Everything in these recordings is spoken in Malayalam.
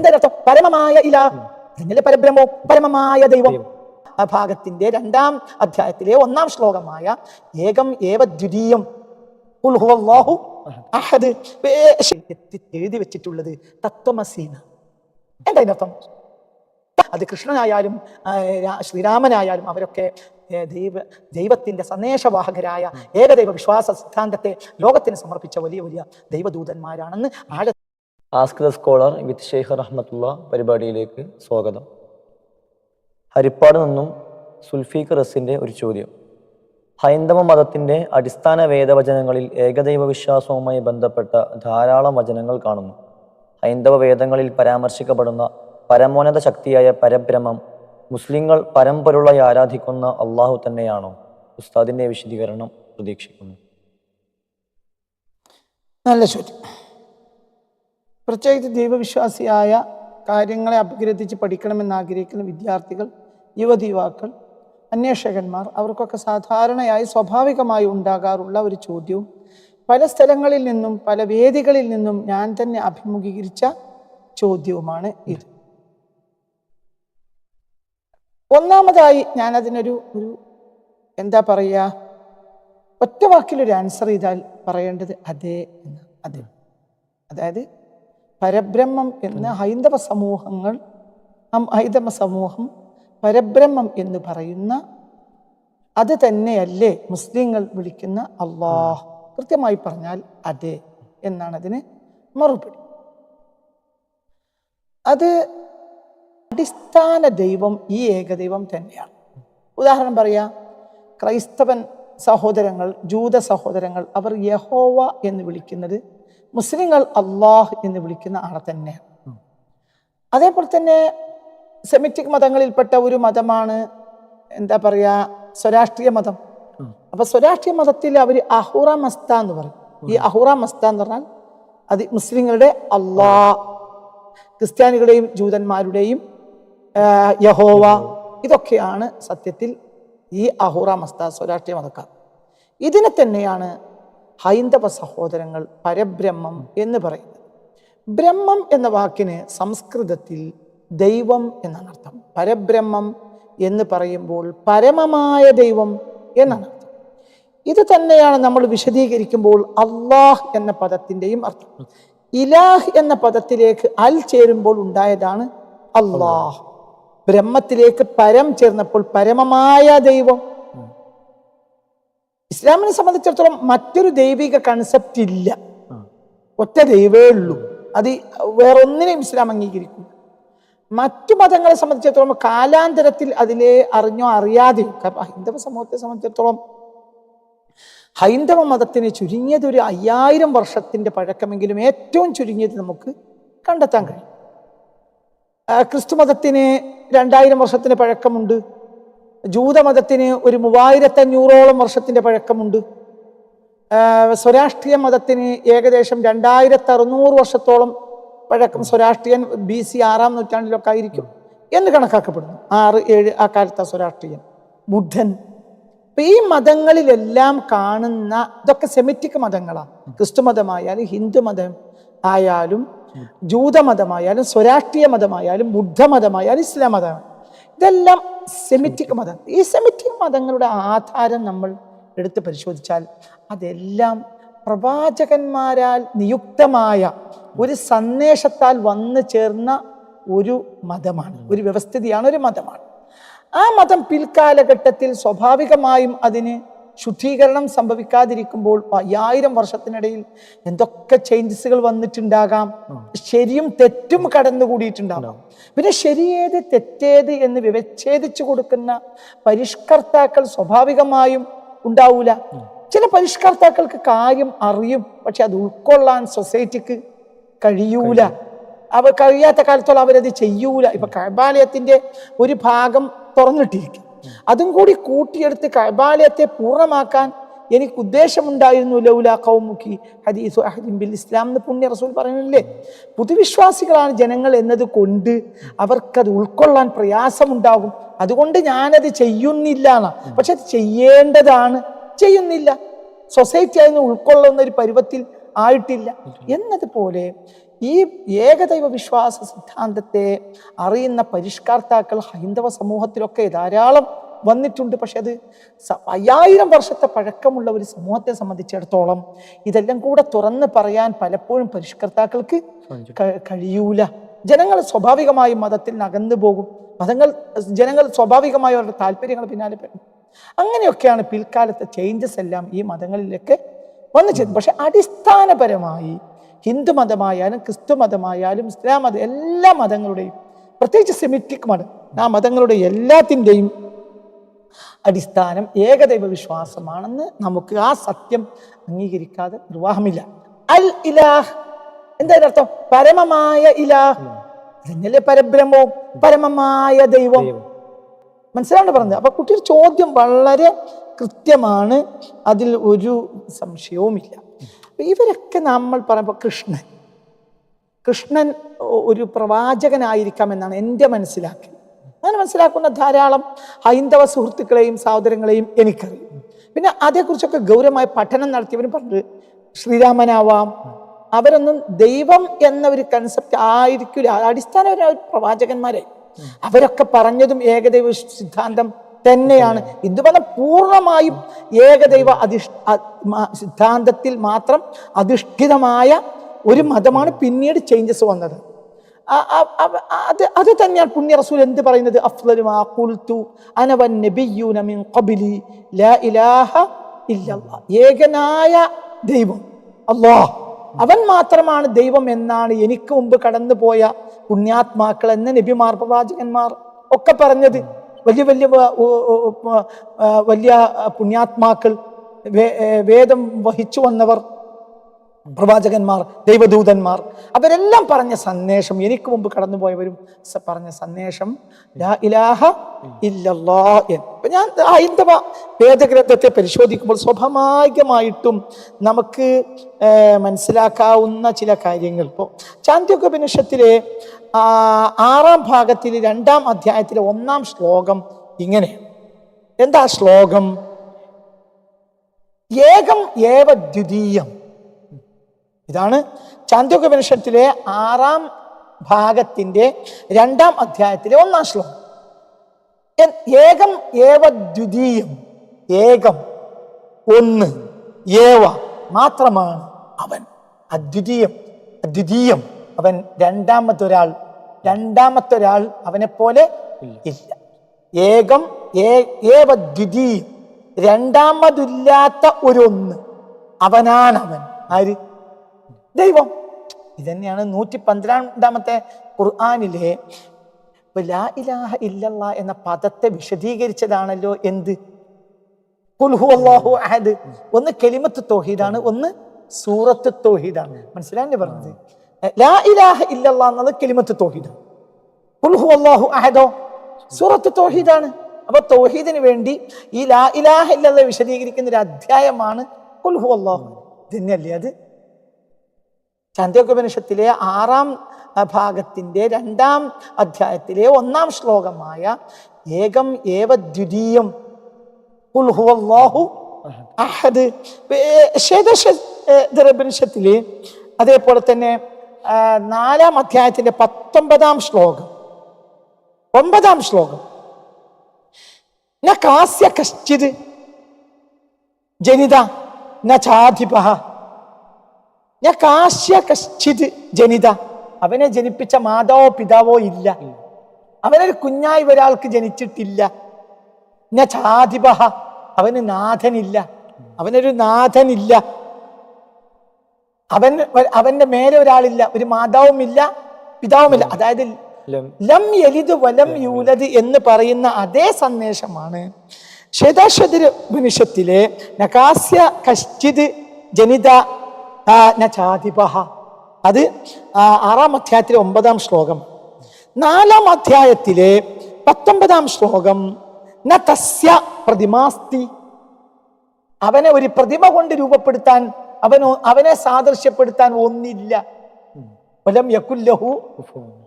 എന്താ അർത്ഥം പരമമായ ഇല. അതല്ലേ പരബ്രഹ്മോ? പരമമായ ദൈവം. ആ ഭാഗത്തിന്റെ രണ്ടാം അധ്യായത്തിലെ ഒന്നാം ശ്ലോകമായ ഏകം ഏവ ദ്വിതീയം. അഹദ്. എഴുതി വെച്ചിട്ടുള്ളത് തത്വമസീന. എന്താ അതിനർത്ഥം അത് കൃഷ്ണനായാലും ശ്രീരാമനായാലും അവരൊക്കെ ദൈവ ദൈവത്തിന്റെ സന്ദേശവാഹകരായ ഏകദൈവ വിശ്വാസ സിദ്ധാന്തത്തെ ലോകത്തിന് സമർപ്പിച്ച വലിയ വലിയ ദൈവദൂതന്മാരാണെന്ന് ആഴ ask the scholar with Sheikh Rahmathulla പരിപാടിയിലേക്ക് സ്വാഗതം. ഹരിപ്പാട് നിന്നും സുൽഫീഖ് റസിന്റെ ഒരു ചോദ്യം. ഹൈന്ദവ മതത്തിന്റെ അടിസ്ഥാന വേദവചനങ്ങളിൽ ഏകദൈവ വിശ്വാസവുമായി ബന്ധപ്പെട്ട ധാരാളം വചനങ്ങൾ കാണുന്നു. ഹൈന്ദവ വേദങ്ങളിൽ പരാമർശിക്കപ്പെടുന്ന പരമോന്നത ശക്തിയായ പരബ്രഹ്മം മുസ്ലിങ്ങൾ പരമ്പൊരുളായി ആരാധിക്കുന്ന അള്ളാഹു തന്നെയാണോ? ഉസ്താദിന്റെ വിശദീകരണം പ്രതീക്ഷിക്കുന്നു. നല്ല ചോദ്യം. പ്രത്യേകിച്ച് ദൈവവിശ്വാസിയായ കാര്യങ്ങളെ അപഗ്രഥിച്ച് പഠിക്കണമെന്ന് ആഗ്രഹിക്കുന്ന വിദ്യാർത്ഥികൾ യുവതി യുവാക്കൾ അന്വേഷകന്മാർ അവർക്കൊക്കെ സാധാരണയായി സ്വാഭാവികമായി ഉണ്ടാകാറുള്ള ഒരു ചോദ്യവും പല സ്ഥലങ്ങളിൽ നിന്നും പല വേദികളിൽ നിന്നും ഞാൻ തന്നെ അഭിമുഖീകരിച്ച ചോദ്യവുമാണ് ഇത്. ഒന്നാമതായി ഞാൻ അതിനൊരു ഒരു എന്താ പറയുക ഒറ്റ വാക്കിലൊരു ആൻസർ ചെയ്താൽ പറയേണ്ടത് അതെ എന്ന് അതെ. അതായത് പരബ്രഹ്മം എന്ന് ഹൈന്ദവ സമൂഹങ്ങൾ ഹൈന്ദവ സമൂഹം പരബ്രഹ്മം എന്ന് പറയുന്ന അത് തന്നെയല്ലേ മുസ്ലിങ്ങൾ വിളിക്കുന്ന അള്ളാഹ് കൃത്യമായി പറഞ്ഞാൽ അതെ എന്നാണ് അതിന് മറുപടി. അത് അടിസ്ഥാന ദൈവം ഈ ഏകദൈവം തന്നെയാണ്. ഉദാഹരണം പറയാ ക്രൈസ്തവൻ സഹോദരങ്ങൾ ജൂത സഹോദരങ്ങൾ അവർ യഹോവ എന്ന് വിളിക്കുന്നത് മുസ്ലിങ്ങൾ അള്ളാഹ് എന്ന് വിളിക്കുന്ന ആളെ തന്നെയാണ്. അതേപോലെ തന്നെ സെമിറ്റിക് മതങ്ങളിൽപ്പെട്ട ഒരു മതമാണ് എന്താ പറയാ സ്വരാഷ്ട്രീയ മതം. അപ്പൊ സ്വരാഷ്ട്രീയ മതത്തിൽ അവർ അഹുറ മസ്ത എന്ന് പറയും. ഈ അഹുറ മസ്ത എന്ന് പറഞ്ഞാൽ അത് മുസ്ലിങ്ങളുടെ അള്ളാ ക്രിസ്ത്യാനികളുടെയും ജൂതന്മാരുടെയും യഹോവ ഇതൊക്കെയാണ് സത്യത്തിൽ ഈ അഹുറ മസ്ത സ്വരാഷ്ട്രീയ മതക്കാർ. ഇതിനെ തന്നെയാണ് ഹൈന്ദവ സഹോദരങ്ങൾ പരബ്രഹ്മം എന്ന് പറയുന്നത്. ബ്രഹ്മം എന്ന വാക്കിന് സംസ്കൃതത്തിൽ ദൈവം എന്നാണ് അർത്ഥം. പരബ്രഹ്മം എന്ന് പറയുമ്പോൾ പരമമായ ദൈവം എന്നാണ് അർത്ഥം. ഇത് തന്നെയാണ് നമ്മൾ വിശദീകരിക്കുമ്പോൾ അള്ളാഹ് എന്ന പദത്തിന്റെയും അർത്ഥം. ഇലാഹ് എന്ന പദത്തിലേക്ക് അൽ ചേരുമ്പോൾ ഉണ്ടായതാണ് അള്ളാഹ്. ബ്രഹ്മത്തിലേക്ക് പരം ചേർന്നപ്പോൾ പരമമായ ദൈവം. ഇസ്ലാമിനെ സംബന്ധിച്ചിടത്തോളം മറ്റൊരു ദൈവിക കൺസെപ്റ്റ് ഇല്ല. ഒറ്റ ദൈവേ ഉള്ളൂ. അത് വേറൊന്നിനെയും ഇസ്ലാം അംഗീകരിക്കും മറ്റു മതങ്ങളെ സംബന്ധിച്ചിടത്തോളം കാലാന്തരത്തിൽ അതിലെ അറിഞ്ഞോ അറിയാതെയോ ഹൈന്ദവ സമൂഹത്തെ സംബന്ധിച്ചിടത്തോളം ഹൈന്ദവ മതത്തിന് ചുരുങ്ങിയത് ഒരു അയ്യായിരം വർഷത്തിന്റെ പഴക്കമെങ്കിലും ഏറ്റവും ചുരുങ്ങിയത് നമുക്ക് കണ്ടെത്താൻ കഴിയും. ക്രിസ്തു മതത്തിന് രണ്ടായിരം വർഷത്തിന് പഴക്കമുണ്ട്. ജൂതമതത്തിന് ഒരു മൂവായിരത്തി അഞ്ഞൂറോളം വർഷത്തിന്റെ പഴക്കമുണ്ട് സ്വരാഷ്ട്രീയ മതത്തിന് ഏകദേശം രണ്ടായിരത്തി അറുന്നൂറ് വർഷത്തോളം പഴക്കം സ്വരാഷ്ട്രീയൻ ബി സി ആറാം നൂറ്റാണ്ടിലൊക്കെ ആയിരിക്കും എന്ന് കണക്കാക്കപ്പെടുന്നു. ആറ് ഏഴ് ആ കാലത്തെ സ്വരാഷ്ട്രീയൻ. ബുദ്ധൻ. അപ്പം ഈ മതങ്ങളിലെല്ലാം കാണുന്ന ഇതൊക്കെ സെമിറ്റിക് മതങ്ങളാണ് ക്രിസ്തു മതമായാലും ഹിന്ദു മതം ആയാലും ജൂതമതമായാലും സ്വരാഷ്ട്രീയ മതമായാലും ബുദ്ധമതമായാലും ഇസ്ലാം മതമാണ്. ഇതെല്ലാം സെമിറ്റിക് മതം. ഈ സെമിറ്റിക് മതങ്ങളുടെ ആധാരം നമ്മൾ എടുത്ത് പരിശോധിച്ചാൽ അതെല്ലാം പ്രവാചകന്മാരാൽ നിയുക്തമായ ഒരു സന്ദേശത്താൽ വന്നു ചേർന്ന ഒരു മതമാണ്. ഒരു വ്യവസ്ഥിതിയാണ് ഒരു മതമാണ്. ആ മതം പിൽക്കാലഘട്ടത്തിൽ സ്വാഭാവികമായും അതിന് ശുദ്ധീകരണം സംഭവിക്കാതിരിക്കുമ്പോൾ അയ്യായിരം വർഷത്തിനിടയിൽ എന്തൊക്കെ ചേഞ്ചസുകൾ വന്നിട്ടുണ്ടാകാം? ശരിയും തെറ്റും കടന്നുകൂടിയിട്ടുണ്ടാകാം പിന്നെ ശരിയേത് തെറ്റേത് എന്ന് വിവച്ഛേദിച്ചു കൊടുക്കുന്ന പരിഷ്കർത്താക്കൾ സ്വാഭാവികമായും ഉണ്ടാവൂല. ചില പരിഷ്കർത്താക്കൾക്ക് കാര്യം അറിയും പക്ഷെ അത് ഉൾക്കൊള്ളാൻ സൊസൈറ്റിക്ക് കഴിയൂല. അവർ കഴിയാത്ത കാലത്തോളം അവരത് ചെയ്യൂല. ഇപ്പൊ കൈബാലയത്തിന്റെ ഒരു ഭാഗം തുറന്നിട്ടിരിക്കും. അതും കൂടി കൂട്ടിയെടുത്ത് കൈബാലയത്തെ പൂർണമാക്കാൻ എനിക്ക് ഉദ്ദേശമുണ്ടായിരുന്നു ലൗല കൗമുഖി ഹദീസ് അഹദിൻ ബിൽ ഇസ്ലാം എന്ന് പുണ്യ റസൂൽ പറയുന്നില്ലേ? പുതുവിശ്വാസികളാണ് ജനങ്ങൾ എന്നത് കൊണ്ട് അവർക്കത് ഉൾക്കൊള്ളാൻ പ്രയാസമുണ്ടാകും. അതുകൊണ്ട് ഞാനത് ചെയ്യുന്നില്ല എന്നാ പക്ഷെ അത് ചെയ്യേണ്ടതാണ്. ചെയ്യുന്നില്ല. സൊസൈറ്റി അതിന് ഉൾക്കൊള്ളുന്ന ഒരു പരുവത്തിൽ ആയിട്ടില്ല. എന്നതുപോലെ ഈ ഏകദൈവ വിശ്വാസ സിദ്ധാന്തത്തെ അറിയുന്ന പരിഷ്കർത്താക്കൾ ഹൈന്ദവ സമൂഹത്തിലൊക്കെ ധാരാളം വന്നിട്ടുണ്ട്. പക്ഷെ അത് അയ്യായിരം വർഷത്തെ പഴക്കമുള്ള ഒരു സമൂഹത്തെ സംബന്ധിച്ചിടത്തോളം ഇതെല്ലാം കൂടെ തുറന്ന് പറയാൻ പലപ്പോഴും പരിഷ്കർത്താക്കൾക്ക് കഴിയൂല. ജനങ്ങൾ സ്വാഭാവികമായും മതത്തിൽ നകന്നു അകന്നു പോകും. മതങ്ങൾ ജനങ്ങൾ സ്വാഭാവികമായും അവരുടെ താല്പര്യങ്ങൾ പിന്നാലെ പെടും അങ്ങനെയൊക്കെയാണ് പിൽക്കാലത്തെ ചേഞ്ചസ് എല്ലാം ഈ മതങ്ങളിലൊക്കെ വന്നു ചേരുന്നത്. പക്ഷെ അടിസ്ഥാനപരമായി ഹിന്ദു മതമായാലും ക്രിസ്തു മതമായാലും ഇസ്ലാം മതം എല്ലാ മതങ്ങളുടെയും പ്രത്യേകിച്ച് സെമിറ്റിക് മതം ആ മതങ്ങളുടെ എല്ലാത്തിന്റെയും അടിസ്ഥാനം ഏകദൈവ വിശ്വാസമാണെന്ന് നമുക്ക് ആ സത്യം അംഗീകരിക്കാതെ നിർവാഹമില്ല. അൽ ഇലാഹ്. എന്താ അർത്ഥം? പരമമായ ഇലാഹ്. അതന്നെയല്ലേ പരബ്രഹ്മവും? പരമമായ ദൈവം. മനസ്സിലാണ് പറഞ്ഞത്? അപ്പൊ കുട്ടിയുടെ ചോദ്യം വളരെ കൃത്യമാണ്. അതിൽ ഒരു സംശയവുമില്ല. ഇവരൊക്കെ നമ്മൾ പറയുമ്പോൾ കൃഷ്ണൻ. കൃഷ്ണൻ ഒരു പ്രവാചകനായിരിക്കാമെന്നാണ് എന്റെ മനസ്സിലാക്കി അങ്ങനെ മനസ്സിലാക്കുന്ന ധാരാളം ഹൈന്ദവ സുഹൃത്തുക്കളെയും സഹോദരങ്ങളെയും എനിക്കറിയും. പിന്നെ അതേക്കുറിച്ചൊക്കെ ഗൗരവമായ പഠനം നടത്തിയവരും പറഞ്ഞു ശ്രീരാമനാവാം. അവരൊന്നും ദൈവം എന്ന ഒരു കൺസെപ്റ്റ് ആയിരിക്കില്ല. അടിസ്ഥാനപരമായ പ്രവാചകന്മാരെ അവരൊക്കെ പറഞ്ഞതും ഏകദൈവ സിദ്ധാന്തം തന്നെയാണ്. ഹിന്ദുമതം പൂർണമായും ഏകദൈവ അധിഷ് സിദ്ധാന്തത്തിൽ മാത്രം അധിഷ്ഠിതമായ ഒരു മതമാണ് പിന്നീട് ചേഞ്ചസ് വന്നത്. അത് അത് തന്നെയാണ് പുണ്യ റസൂൽ എന്ത് പറയുന്നത്? ഏകനായ ദൈവം. അല്ലാഹ് അവൻ മാത്രമാണ് ദൈവം എന്നാണ് എനിക്ക് മുമ്പ് കടന്നുപോയ പുണ്യാത്മാക്കൾ എന്ന നബിമാർ പ്രവാചകന്മാർ ഒക്കെ പറഞ്ഞത്. വലിയ വലിയ വലിയ പുണ്യാത്മാക്കൾ വേദം വഹിച്ചു വന്നവർ പ്രവാചകന്മാർ ദൈവദൂതന്മാർ അവരെല്ലാം പറഞ്ഞ സന്ദേശം എനിക്ക് മുമ്പ് കടന്നുപോയവരും പറഞ്ഞ സന്ദേശം ഇലാഹ ഞാൻ ഹൈന്ദവ വേദഗ്രന്ഥത്തെ പരിശോധിക്കുമ്പോൾ സ്വാഭാവികമായിട്ടും നമുക്ക് മനസ്സിലാക്കാവുന്ന ചില കാര്യങ്ങൾ. ഇപ്പോൾ ഉപനിഷത്തിലെ ആറാം ഭാഗത്തിൽ രണ്ടാം അധ്യായത്തിലെ ഒന്നാം ശ്ലോകം ഇങ്ങനെ. എന്താ ശ്ലോകം? ഏകം ഏവ ദ്വിതീയം ഇതാണ് ചാന്ദോകോപനിഷത്തിലെ ആറാം ഭാഗത്തിന്റെ രണ്ടാം അധ്യായത്തിലെ ഒന്നാം ശ്ലോകം. ഏകം ഏവ ദ്വിതീയം ഏകം ഒന്ന് ഏവ മാത്രമാണ് അവൻ. അദ്വിതീയം അദ്വിതീയം അവൻ രണ്ടാമത്തെ ഒരാൾ രണ്ടാമത്തെ ഒരാൾ അവനെ പോലെ ഇല്ല. ഏകം ഏവ ദ്വിതീയം രണ്ടാമതില്ലാത്ത ഒരു ഒന്ന് അവനാണ് അവൻ ആര്? ദൈവം. ഇതന്നെയാണ് നൂറ്റി പന്ത്രണ്ടാമത്തെ ഖുർആാനിലെ ലാ ഇലാഹ ഇല്ലല്ല എന്ന പദത്തെ വിശദീകരിച്ചതാണല്ലോ എന്ത്? ഖുൽ ഹു അഹദ്. ഒന്ന് കെലിമത്ത് തോഹീദാണ് ഒന്ന് സൂറത്ത് തോഹീദാണ്. മനസ്സിലാല്ലേ പറഞ്ഞത്? ലാ ഇലാഹ ഇല്ലല്ല എന്നത് കെലിമത്ത് തൗഹീദാണ്. ഖുൽ ഹു അല്ലാഹു അഹദോ സൂറത്ത് തൗഹീദാണ്. അപ്പൊ തൗഹീദിന് വേണ്ടി ഈ ലാ ഇലാഹ ഇല്ലല്ല വിശദീകരിക്കുന്ന ഒരു അധ്യായമാണ് ഖുൽ ഹു അല്ലാഹു തന്നെയല്ലേ അത്? ചാന്ദ്യോപനിഷത്തിലെ ആറാം ഭാഗത്തിന്റെ രണ്ടാം അധ്യായത്തിലെ ഒന്നാം ശ്ലോകമായ ഏകം ഏവ ദ്വിതീയം. അഹദ്. അതേപോലെ തന്നെ നാലാം അധ്യായത്തിന്റെ പത്തൊമ്പതാം ശ്ലോകം. ഒമ്പതാം ശ്ലോകം. ന കാസ്യ കശ്ചിത്. ജനിത ന ചാധിപ ഞാൻ കാശ്യ കശ്ചിത് ജനിത. അവനെ ജനിപ്പിച്ച മാതാവോ പിതാവോ ഇല്ല. അവനൊരു കുഞ്ഞായി ഒരാൾക്ക് ജനിച്ചിട്ടില്ല. ഞാൻ ചാതിപഹ. അവന് നാഥനില്ല. അവനൊരു നാഥനില്ല. അവൻ അവന്റെ മേലെ ഒരാളില്ല. ഒരു മാതാവുമില്ല പിതാവുമില്ല. അതായത് ലം. എലിത് വലം യൂലത് എന്ന് പറയുന്ന അതേ സന്ദേശമാണ്. ശ്വേതാശ്വതിരുപനിഷത്തിലെ നകാസ്യ കശ്ചിത് ജനിത ആ, ചാതിപഹ അത് ആറാം അധ്യായത്തിലെ ഒമ്പതാം ശ്ലോകം. നാലാം അധ്യായത്തിലെ പത്തൊമ്പതാം ശ്ലോകം ന തസ്യ പ്രതിമാസ്തി. അവനെ ഒരു പ്രതിമ കൊണ്ട് രൂപപ്പെടുത്താൻ അവനോ അവനെ സാദൃശ്യപ്പെടുത്താൻ ഒന്നില്ല. വലം യകുല്ലഹു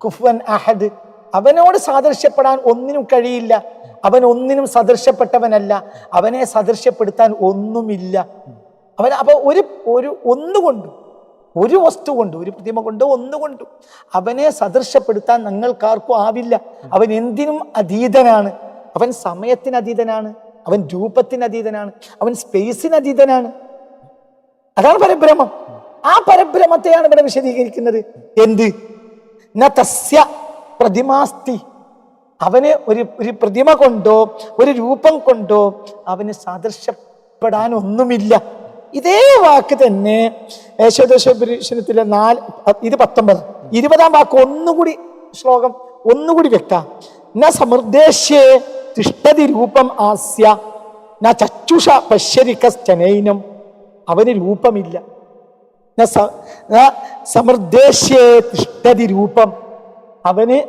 കുഫ്വൻ അഹദ്. അവനോട് സാദൃശ്യപ്പെടാൻ ഒന്നിനും കഴിയില്ല. അവൻ ഒന്നിനും സദൃശ്യപ്പെട്ടവനല്ല. അവനെ സദൃശ്യപ്പെടുത്താൻ ഒന്നുമില്ല. അവൻ അപ്പോൾ ഒരു ഒരു ഒന്നുകൊണ്ട് ഒരു വസ്തു കൊണ്ട് ഒരു പ്രതിമ കൊണ്ട് ഒന്നുകൊണ്ട് അവനെ സദൃശപ്പെടുത്താൻ ഞങ്ങൾക്കാർക്കും ആവില്ല. അവൻ എന്തിനും അതീതനാണ്. അവൻ സമയത്തിന് അതീതനാണ്. അവൻ രൂപത്തിന് അതീതനാണ്. അവൻ സ്പേസിന് അതീതനാണ്. അതാണ് പരബ്രഹ്മം. ആ പരബ്രഹ്മത്തെയാണ് ഇവിടെ വിശദീകരിക്കുന്നത്. എന്ത്? നസ്യ പ്രതിമാസ്തി. അവന് ഒരു ഒരു പ്രതിമ കൊണ്ടോ ഒരു രൂപം കൊണ്ടോ അവന് സാദൃശ്യപ്പെടാൻ ഒന്നുമില്ല ഇതേ വാക്ക് തന്നെ യേശോദശപുരുഷനത്തിലെ നാല് ഇത് പത്തൊമ്പത്. ഇരുപതാം വാക്ക് ഒന്നുകൂടി ശ്ലോകം ഒന്നുകൂടി വ്യക്ത. ന തിഷ്ടതി രൂപം ആസ്യ ന ചച്ചുഷ പശ്യരിക്കനൈനം അവന് രൂപമില്ല. സമൃദ്ദേശ്യേ തിഷ്ടതി രൂപം അവന്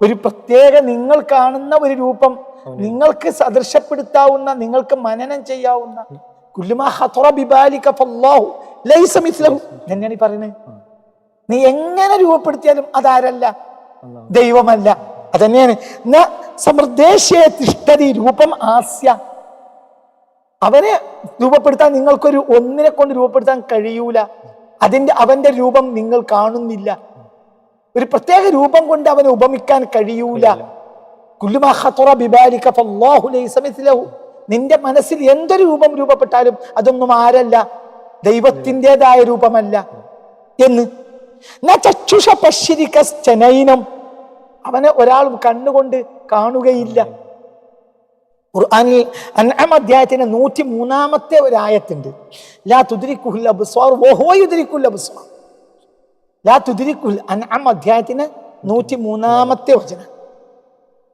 ഒരു പ്രത്യേക നിങ്ങൾ കാണുന്ന ഒരു രൂപം നിങ്ങൾക്ക് സദൃശപ്പെടുത്താവുന്ന നിങ്ങൾക്ക് മനനം ചെയ്യാവുന്ന തന്നെയാണ് ഈ പറയുന്നത്? നീ എങ്ങനെ രൂപപ്പെടുത്തിയാലും അതാരല്ല? ദൈവമല്ല. അതന്നെയാണ്. സമൃദ്ദേശ്യേ തിഷ്ടതി രൂപം ആസ്യ. അവനെ രൂപപ്പെടുത്താൻ നിങ്ങൾക്കൊരു ഒന്നിനെ കൊണ്ട് രൂപപ്പെടുത്താൻ കഴിയൂല. അതിന്റെ അവന്റെ രൂപം നിങ്ങൾ കാണുന്നില്ല. ഒരു പ്രത്യേക രൂപം കൊണ്ട് അവനെ ഉപമിക്കാൻ കഴിയൂല. കുല്ലുമാ ഖത്തറ ബിബാലിക ഫല്ലാഹു ലൈസ മിസ്ലഹു. നിന്റെ മനസ്സിൽ എന്തൊരു രൂപം രൂപപ്പെട്ടാലും അതൊന്നും ആരല്ല. ദൈവത്തിന്റെതായ രൂപമല്ല. എന്ന്. ചക്ഷുഷ പശ്യരിക്കനൈനം അവനെ ഒരാൾ കണ്ണുകൊണ്ട് കാണുകയില്ല. ഖുർആനിൽ അൻഅം അധ്യായത്തിന്റെ നൂറ്റി മൂന്നാമത്തെ ഒരായത്തിണ്ട്. ലാ തുദ്രിക്കുൽ അബ്സ്വാർ വഹുവ യുദ്രിക്കുൽ അബ്സ്വാർ. ലാ തുദ്രിക്കുൽ അൻഅം അധ്യായത്തിന് നൂറ്റി മൂന്നാമത്തെ വചനം.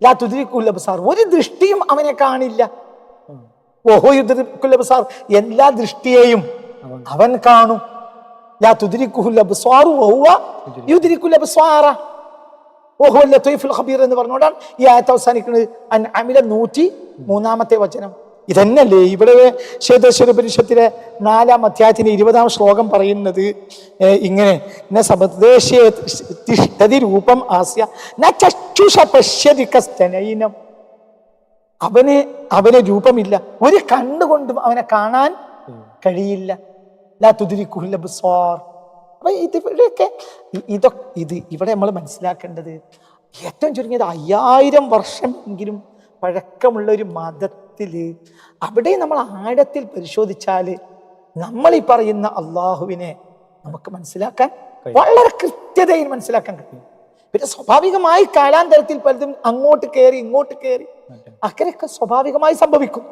ലാ തുദ്രിക്കുൽ അബ്സ്വാർ. ഒരു ദൃഷ്ടിയും അവനെ കാണില്ല. വഹുവ യുദ്രിക്കുൽ എല്ലാ ദൃഷ്ടിയെയും അവൻ കാണും. യാ തുദ്രിക്കുൽ അബ്സ്വാർ വഹുവ യുദ്രിക്കുൽ അബ്സ്വാറ ഓഹോ ഖബീർ എന്ന് പറഞ്ഞുകൊണ്ടാണ് ഈ ആയത്ത് അവസാനിക്കുന്നത്. അമില നൂറ്റി മൂന്നാമത്തെ വചനം. ഇതന്നല്ലേ ഇവിടെ ശേതേശ്വര പരിഷത്തിലെ നാലാം അധ്യായത്തിന് ഇരുപതാം ശ്ലോകം പറയുന്നത്. ഇങ്ങനെ ന സമദേശേ തിഷ്ഠതി രൂപം ആസ്യ ന ചക്ഷുഷ പശ്യതി കസ്തനൈനം. അവന് അവന് രൂപമില്ല. ഒരു കണ്ണുകൊണ്ടും അവനെ കാണാൻ കഴിയില്ല. ലാ തുതിരിക്കുല്ല ബുസ്വാർ അപ്പൊ ഇത് ഇവിടെയൊക്കെ ഇതൊക്കെ ഇത് ഇവിടെ നമ്മൾ മനസ്സിലാക്കേണ്ടത് ഏറ്റവും ചുരുങ്ങിയത് അയ്യായിരം വർഷം എങ്കിലും പഴക്കമുള്ള ഒരു മതത്തിൽ അവിടെ നമ്മൾ ആഴത്തിൽ പരിശോധിച്ചാൽ നമ്മൾ ഈ പറയുന്ന അള്ളാഹുവിനെ നമുക്ക് മനസ്സിലാക്കാൻ വളരെ കൃത്യതയിൽ മനസ്സിലാക്കാൻ കഴിയും. പിന്നെ സ്വാഭാവികമായി കാലാന്തരത്തിൽ പലതും അങ്ങോട്ട് കയറി ഇങ്ങോട്ട് കയറി അക്കരെയൊക്കെ സ്വാഭാവികമായി സംഭവിക്കും.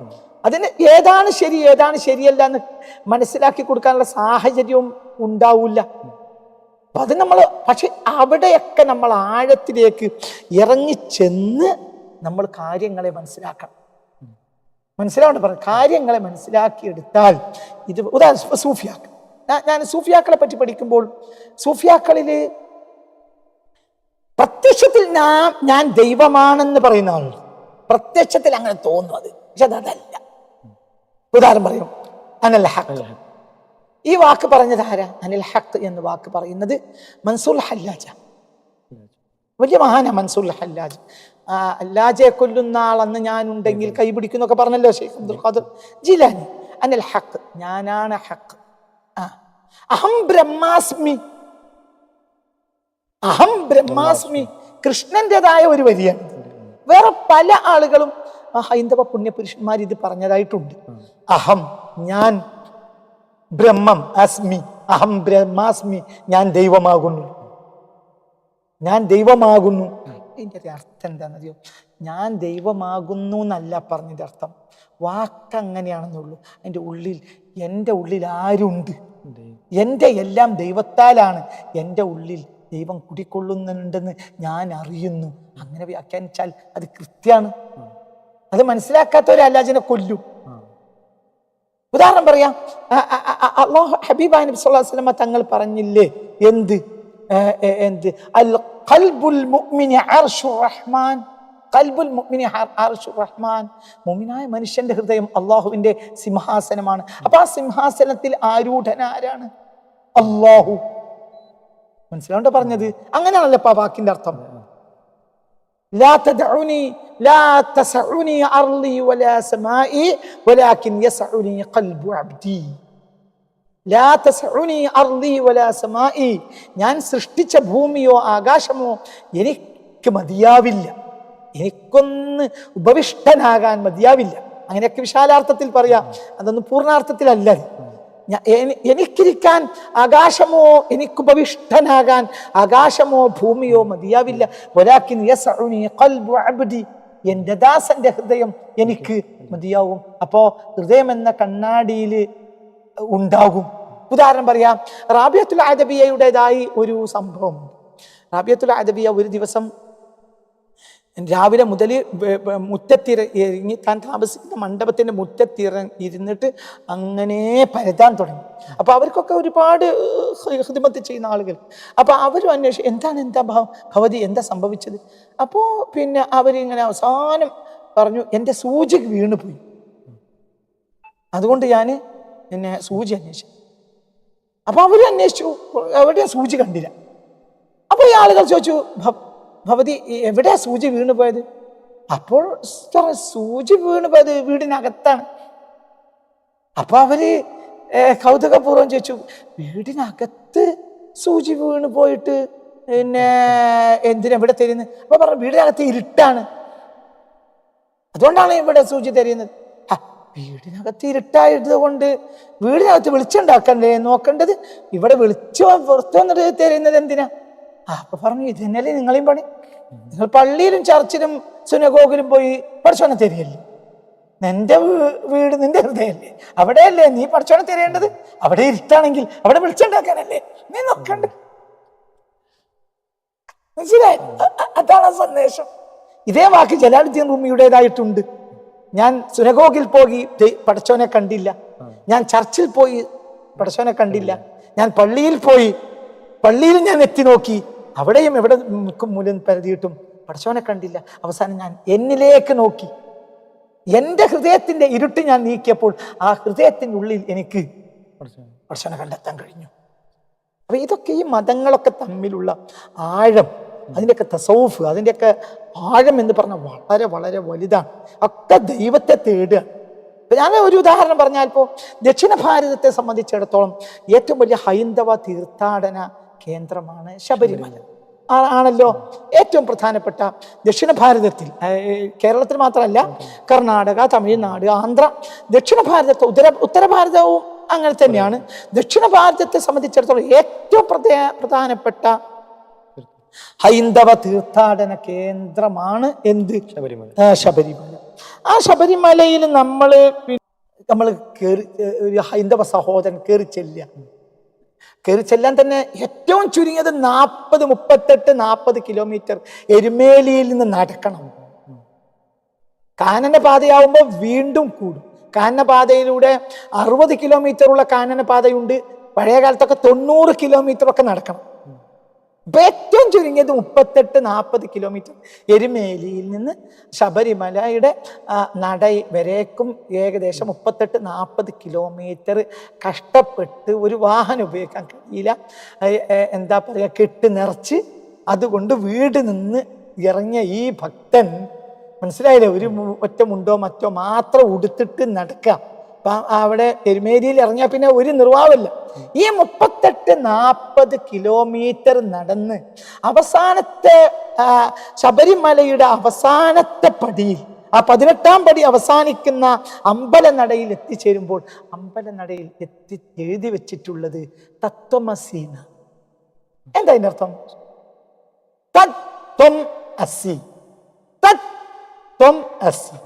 അതിന് ഏതാണ് ശരി ഏതാണ് ശരിയല്ല എന്ന് മനസ്സിലാക്കി കൊടുക്കാനുള്ള സാഹചര്യവും ഉണ്ടാവില്ല അപ്പൊ അത് നമ്മൾ പക്ഷെ അവിടെയൊക്കെ നമ്മൾ ആഴത്തിലേക്ക് ഇറങ്ങിച്ചെന്ന് നമ്മൾ കാര്യങ്ങളെ മനസ്സിലാക്കണം. മനസ്സിലാവണ്ട പറ കാര്യങ്ങളെ മനസ്സിലാക്കിയെടുത്താൽ ഇത് ഉദാഹരണം സൂഫിയാക്കൾ. ഞാൻ- ഞാൻ സൂഫിയാക്കളെ പറ്റി പഠിക്കുമ്പോൾ സൂഫിയാക്കളിൽ പ്രത്യക്ഷത്തിൽ ഞാൻ ഞാൻ ദൈവമാണെന്ന് പറയുന്ന ആളുണ്ട് പ്രത്യക്ഷത്തിൽ അങ്ങനെ തോന്നും അത്. പക്ഷെ അതല്ല. ഉദാഹരണം പറയും അനൽ ഹക്ക് ഈ വാക്ക് പറഞ്ഞത് ആരാ? അനിൽ ഹക്ക് എന്ന് വാക്ക് പറയുന്നത് മൻസൂർ ഹല്ലാജ. വലിയ മഹാന മൻസൂർ ഹല്ലാജ്. അല്ലാജയെ കൊല്ലുന്ന ആളെന്ന് ഞാനുണ്ടെങ്കിൽ കൈപിടിക്കുന്നൊക്കെ പറഞ്ഞല്ലോ ഷെയ്ഖ് അബ്ദുൽ ഖാദർ. ജിലാനി അനിൽ ഹക്ക് ഞാനാണ് ഹക്ക് ആ. അഹം ബ്രഹ്മാസ്മി. അഹം ബ്രഹ്മാസ്മി. കൃഷ്ണന്റേതായ ഒരു വരിയാണ് വേറെ പല ആളുകളും ആ ഹൈന്ദവ പുണ്യപുരുഷന്മാർ ഇത് പറഞ്ഞതായിട്ടുണ്ട്. അഹം ഞാൻ ബ്രഹ്മം അസ്മി. അഹം ബ്രഹ്മാസ്മി ഞാൻ ദൈവമാകുന്നു. ഞാൻ ദൈവമാകുന്നു. എന്റെ ഒരു അർത്ഥം എന്താണെന്നറിയോ? ഞാൻ ദൈവമാകുന്നു എന്നല്ല പറഞ്ഞതിന്റെ അർത്ഥം. വാക്ക് അങ്ങനെയാണെന്നുള്ളൂ അതിന്റെ ഉള്ളിൽ എന്റെ ഉള്ളിൽ ആരുണ്ട്? എന്റെ എല്ലാം ദൈവത്താലാണ്. എന്റെ ഉള്ളിൽ ദൈവം കുടിക്കൊള്ളുന്നുണ്ടെന്ന് ഞാൻ അറിയുന്നു അങ്ങനെ വ്യാഖ്യാനിച്ചാൽ അത് കൃത്യമാണ് അത് മനസ്സിലാക്കാത്ത ഒരു അല്ലാജിനെ കൊല്ലും. ഉദാഹരണം പറയാം. അള്ളാഹു ഹബീബ നബി സല്ലല്ലാഹു അലൈഹി വസല്ലം തങ്ങൾ പറഞ്ഞില്ലേ? എന്ത്? എന്ത്? അൽ ഖൽബുൽ മുഅ്മിനി അർശുർ റഹ്മാൻ. ഖൽബുൽ മുഅ്മിനി അർശുർ റഹ്മാൻ. മുഅ്മിനായ മനുഷ്യന്റെ ഹൃദയം അള്ളാഹുവിന്റെ സിംഹാസനമാണ്. അപ്പൊ ആ സിംഹാസനത്തിൽ ആരൂഢനാരാണ്? അള്ളാഹു മനസ്സിലാവണ്ട പറഞ്ഞത്? അങ്ങനെയാണല്ലോ ആ വാക്കിന്റെ അർത്ഥം. ഞാൻ സൃഷ്ടിച്ച ഭൂമിയോ ആകാശമോ എനിക്ക് മതിയാവില്ല. എനിക്കൊന്ന് ഉപവിഷ്ടനാകാൻ മതിയാവില്ല. അങ്ങനെയൊക്കെ വിശാലാർത്ഥത്തിൽ പറയാം. അതൊന്നും പൂർണാർത്ഥത്തിലല്ല എനിക്കിരിക്കാൻ ആകാശമോ എനിക്ക് ഉപവിഷ്ടനാകാൻ ആകാശമോ ഭൂമിയോ മതിയാവില്ല. ഒരാക്കി എന്റെ ദാസന്റെ ഹൃദയം എനിക്ക് മതിയാവും. അപ്പോ ഹൃദയം എന്ന കണ്ണാടിയിൽ ഉണ്ടാകും. ഉദാഹരണം പറയാം. റാബിയത്തുൽ ആദബിയയുടേതായി ഒരു സംഭവം റാബിയത്തുൽ ആദബിയ ഒരു ദിവസം രാവിലെ മുതൽ മുറ്റത്തിര ഇറങ്ങി താൻ താമസിക്കുന്ന മണ്ഡപത്തിന്റെ മുറ്റത്തിറ ഇരുന്നിട്ട് അങ്ങനെ പരതാൻ തുടങ്ങി. അപ്പോൾ അവർക്കൊക്കെ ഒരുപാട് ഹിദ്മത്ത് ചെയ്യുന്ന ആളുകൾ. അപ്പോൾ അവരും അന്വേഷിച്ചു എന്താണ് എന്താ ഭാവം ഭവതി എന്താ സംഭവിച്ചത്? അപ്പോൾ പിന്നെ അവരിങ്ങനെ അവസാനം പറഞ്ഞു എന്റെ സൂചി വീണു പോയി അതുകൊണ്ട് ഞാൻ എന്നെ സൂചി അന്വേഷിച്ചു. അപ്പോൾ അവർ അന്വേഷിച്ചു അവരുടെ സൂചി കണ്ടില്ല. അപ്പോൾ ഈ ആളുകൾ ചോദിച്ചു "ഭ- ഭവതി എവിടെയാ സൂചി വീണു പോയത്? അപ്പോൾ സൂചി വീണു പോയത് വീടിനകത്താണ്. അപ്പൊ അവർ കൗതുകപൂർവം ചോദിച്ചു വീടിനകത്ത് സൂചി വീണു പോയിട്ട് പിന്നെ എന്തിനാ ഇവിടെ തരുന്നത് അപ്പൊ പറഞ്ഞു വീടിനകത്ത് ഇരുട്ടാണ്. അതുകൊണ്ടാണ് ഇവിടെ സൂചി തരുന്നത്. വീടിനകത്ത് ഇരുട്ടായത് കൊണ്ട് വീടിനകത്ത് വെളിച്ചുണ്ടാക്കണ്ടേ നോക്കേണ്ടത് ഇവിടെ വെളിച്ചം പുറത്തു വന്നിട്ട് തരുന്നത് എന്തിനാ? അപ്പൊ പറഞ്ഞു ഇത് തന്നെയല്ലേ നിങ്ങളെയും പണി? നിങ്ങൾ പള്ളിയിലും ചർച്ചിലും സുനഗോഗിലും പോയി പഠിച്ചോണം തരികയല്ലേ? നിന്റെ വീട് നിന്റെ ഹൃദയല്ലേ? അവിടെയല്ലേ നീ പഠിച്ചോണം തരേണ്ടത്? അവിടെ ഇരുട്ടാണെങ്കിൽ അവിടെ വിളിച്ചുണ്ടാക്കാനല്ലേ? നീ നോക്കണ്ട. മനസ്സിലായി? അതാണ് ആ സന്ദേശം. ഇതേ വാക്ക് ജലാലുദ്ദീൻ റൂമിയുടേതായിട്ടുണ്ട്. ഞാൻ സുനഗോഗിൽ പോയി പഠിച്ചവനെ കണ്ടില്ല. ഞാൻ ചർച്ചിൽ പോയി പടച്ചോനെ കണ്ടില്ല. ഞാൻ പള്ളിയിൽ പോയി പള്ളിയിൽ ഞാൻ എത്തി നോക്കി. അവിടെയും എവിടെ മുക്കും മൂലം പരതിയിട്ടും പടച്ചോനെ കണ്ടില്ല. അവസാനം ഞാൻ എന്നിലേക്ക് നോക്കി. എന്റെ ഹൃദയത്തിന്റെ ഇരുട്ട് ഞാൻ നീക്കിയപ്പോൾ ആ ഹൃദയത്തിന്റെ ഉള്ളിൽ എനിക്ക് പടച്ചോനെ കണ്ടെത്താൻ കഴിഞ്ഞു. അപ്പം ഇതൊക്കെ ഈ മതങ്ങളൊക്കെ തമ്മിലുള്ള ആഴം അതിന്റെയൊക്കെ തസൗഫ് അതിന്റെയൊക്കെ ആഴം എന്ന് പറഞ്ഞാൽ വളരെ വളരെ വലുതാണ്. ഒക്കെ ദൈവത്തെ തേടുക. ഞാൻ ഒരു ഉദാഹരണം പറഞ്ഞാൽ ഇപ്പോൾ ദക്ഷിണ ഭാരതത്തെ സംബന്ധിച്ചിടത്തോളം ഏറ്റവും വലിയ ഹൈന്ദവ തീർത്ഥാടന കേന്ദ്രമാണ് ശബരിമല. ആണല്ലോ ഏറ്റവും പ്രധാനപ്പെട്ട ദക്ഷിണ ഭാരതത്തിൽ കേരളത്തിൽ മാത്രമല്ല കർണാടക തമിഴ്നാട് ആന്ധ്ര ദക്ഷിണ ഭാരതത്തെ ഉത്തര ഉത്തര ഭാരതവും അങ്ങനെ തന്നെയാണ്. ദക്ഷിണ ഭാരതത്തെ സംബന്ധിച്ചിടത്തോളം ഏറ്റവും പ്രധാനപ്പെട്ട ഹൈന്ദവ തീർത്ഥാടന കേന്ദ്രമാണ് എന്ത്? ശബരിമല. ആ, ശബരിമല. ആ ശബരിമലയിൽ നമ്മൾ നമ്മൾ കയറി ഒരു ഹൈന്ദവ സഹോദരൻ കയറി ചെല്ലുക. കയറി ചെല്ലാൻ തന്നെ ഏറ്റവും ചുരുങ്ങിയത് നാൽപ്പത് മുപ്പത്തെട്ട് നാൽപ്പത് കിലോമീറ്റർ എരുമേലിയിൽ നിന്ന് നടക്കണം. കാനന പാതയാവുമ്പോൾ വീണ്ടും കൂടും. കാനന പാതയിലൂടെ അറുപത് കിലോമീറ്റർ ഉള്ള കാനന പാതയുണ്ട്. പഴയ കാലത്തൊക്കെ തൊണ്ണൂറ് കിലോമീറ്റർ ഒക്കെ നടക്കണം. ഏറ്റവും ചുരുങ്ങിയത് മുപ്പത്തെട്ട് നാൽപ്പത് കിലോമീറ്റർ എരുമേലിയിൽ നിന്ന് ശബരിമലയുടെ നട വരേക്കും ഏകദേശം മുപ്പത്തെട്ട് നാൽപ്പത് കിലോമീറ്റർ കഷ്ടപ്പെട്ട് ഒരു വാഹനം ഉപയോഗിക്കാൻ കഴിയില്ല. എന്താ പറയുക കെട്ട് നിറച്ച് അതുകൊണ്ട് വീട് നിന്ന് ഇറങ്ങിയ ഈ ഭക്തൻ മനസ്സിലായില്ലേ? ഒരു ഒറ്റ മുണ്ടോ മറ്റോ മാത്രം ഉടുത്തിട്ട് നടക്കുക അവിടെ എരുമേലിയിൽ ഇറങ്ങിയാൽ പിന്നെ ഒരു നിർവാഹമില്ല ഈ മുപ്പത്തെട്ട് നാൽപ്പത് കിലോമീറ്റർ നടന്ന് അവസാനത്തെ ശബരിമലയുടെ അവസാനത്തെ പടിയിൽ ആ പതിനെട്ടാം പടി അവസാനിക്കുന്ന അമ്പലനടയിൽ എത്തിച്ചേരുമ്പോൾ അമ്പലനടയിൽ എത്തി എഴുതി വെച്ചിട്ടുള്ളത് തത്വമസീന. എന്താ അതിന്റെ അർത്ഥം? തത്വം അസി. തത്വം അസി.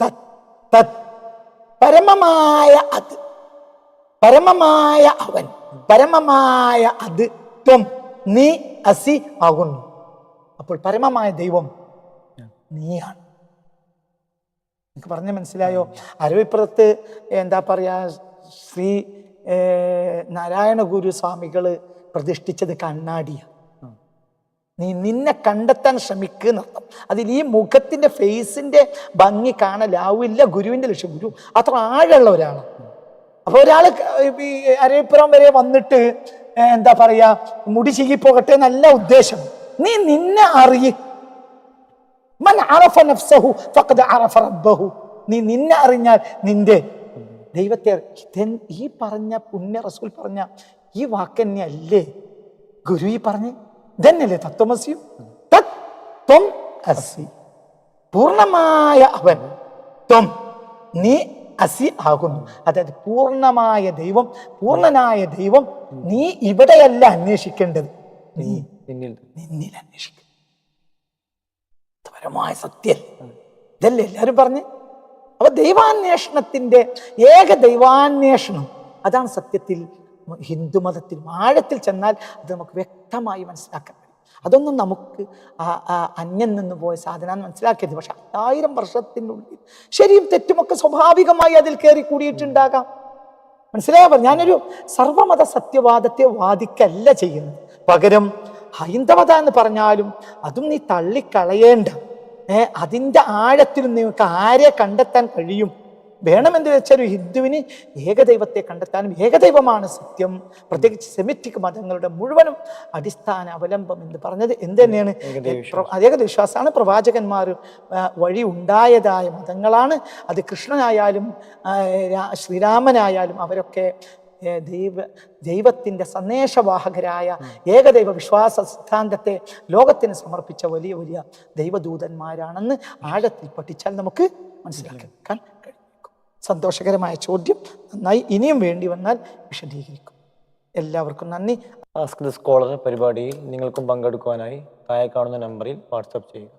തത് തത് പരമമായ അത്. പരമമായ അവൻ പരമമായ അത് ത്വം നീ അസി ആകുന്നു അപ്പോൾ പരമമായ ദൈവം നീയാണ്. എനിക്ക് പറഞ്ഞ മനസ്സിലായോ? അരവിപ്പുറത്ത് എന്താ പറയാ ശ്രീ നാരായണ ഗുരു സ്വാമികൾ പ്രതിഷ്ഠിച്ചത് കണ്ണാടിയാണ്. നീ നിന്നെ കണ്ടെത്താൻ ശ്രമിക്കുന്നർത്ഥം അതിൽ ഈ മുഖത്തിന്റെ ഫേസിന്റെ ഭംഗി കാണലാവില്ല ഗുരുവിന്റെ ലക്ഷ്യം. ഗുരു അത്ര ആഴമുള്ള ഒരാളാണ് അപ്പോൾ ഒരാൾ ഈ അരവിപ്പുറം വരെ വന്നിട്ട് എന്താ പറയുക മുടി ചീകിപ്പോകട്ടെ നല്ല ഉദ്ദേശം. നീ നിന്നെ അറിയ. മൻ അറഫ നഫ്സഹു അറഫ റബ്ബഹു. നീ നിന്നെ അറിഞ്ഞാൽ നിന്റെ ദൈവത്തെ ഈ പറഞ്ഞ പുണ്യ റസൂൽ പറഞ്ഞ ഈ വാക്കന്നെ അല്ലേ ഗുരു ഈ പറഞ്ഞ്? ഇതന്നെയല്ലേ തത്വമസിയും. തത്വം അസി. പൂർണമായ അവൻ ത്വം. നീ അസി ആകുന്നു. അതായത് പൂർണമായ ദൈവം പൂർണനായ ദൈവം നീ ഇവിടെയല്ല അന്വേഷിക്കേണ്ടത്. നീ നിന്നിൽ നിന്നിൽ അന്വേഷിക്കും. പരമായ സത്യം. ഇതല്ലേ എല്ലാവരും പറഞ്ഞ്? അപ്പൊ ദൈവാന്വേഷണത്തിന്റെ ഏക ദൈവാന്വേഷണം. അതാണ് സത്യത്തിൽ ഹിന്ദു മതത്തിൽ ആഴത്തിൽ ചെന്നാൽ അത് നമുക്ക് വ്യക്തമായി മനസ്സിലാക്കാൻ അതൊന്നും നമുക്ക് അന്യം നിന്ന് പോയ സാധനം മനസ്സിലാക്കിയത് പക്ഷെ ആയിരം വർഷത്തിനുള്ളിൽ ശരിയും തെറ്റുമൊക്കെ സ്വാഭാവികമായി അതിൽ കയറി കൂടിയിട്ടുണ്ടാകാം. മനസ്സിലായോ? ഞാനൊരു സർവമത സത്യവാദത്തെ വാദിക്കല്ല ചെയ്യുന്നത്. പകരം ഹൈന്ദവത എന്ന് പറഞ്ഞാലും അതും നീ തള്ളിക്കളയേണ്ട. ഏഹ് അതിന്റെ ആഴത്തിൽ നിങ്ങൾക്ക് ആരെ കണ്ടെത്താൻ കഴിയും? വേണമെന്ന് വെച്ചാൽ ഒരു ഹിന്ദുവിന് ഏകദൈവത്തെ കണ്ടെത്താനും ഏകദൈവമാണ് സത്യം. പ്രത്യേകിച്ച് സെമിറ്റിക് മതങ്ങളുടെ മുഴുവനും അടിസ്ഥാന അവലംബം എന്ന് പറഞ്ഞത് എന്ത് തന്നെയാണ്? ഏകദൈവ വിശ്വാസമാണ് പ്രവാചകന്മാർ വഴി ഉണ്ടായതായ മതങ്ങളാണ്. അത് കൃഷ്ണനായാലും ശ്രീരാമനായാലും അവരൊക്കെ ദൈവ ദൈവത്തിന്റെ സന്ദേശവാഹകരായ ഏകദൈവ വിശ്വാസ സിദ്ധാന്തത്തെ ലോകത്തിന് സമർപ്പിച്ച വലിയ വലിയ ദൈവദൂതന്മാരാണെന്ന് ആഴത്തിൽ പഠിച്ചാൽ നമുക്ക് മനസ്സിലാക്കാൻ സന്തോഷകരമായ ചോദ്യം നന്നായി ഇനിയും വേണ്ടി വന്നാൽ വിശദീകരിക്കും. എല്ലാവർക്കും നന്ദി. ആസ്ക് സ്കോളർ പരിപാടിയിൽ നിങ്ങൾക്കും പങ്കെടുക്കുവാനായി താഴെ കാണുന്ന നമ്പറിൽ വാട്സപ്പ് ചെയ്യുക.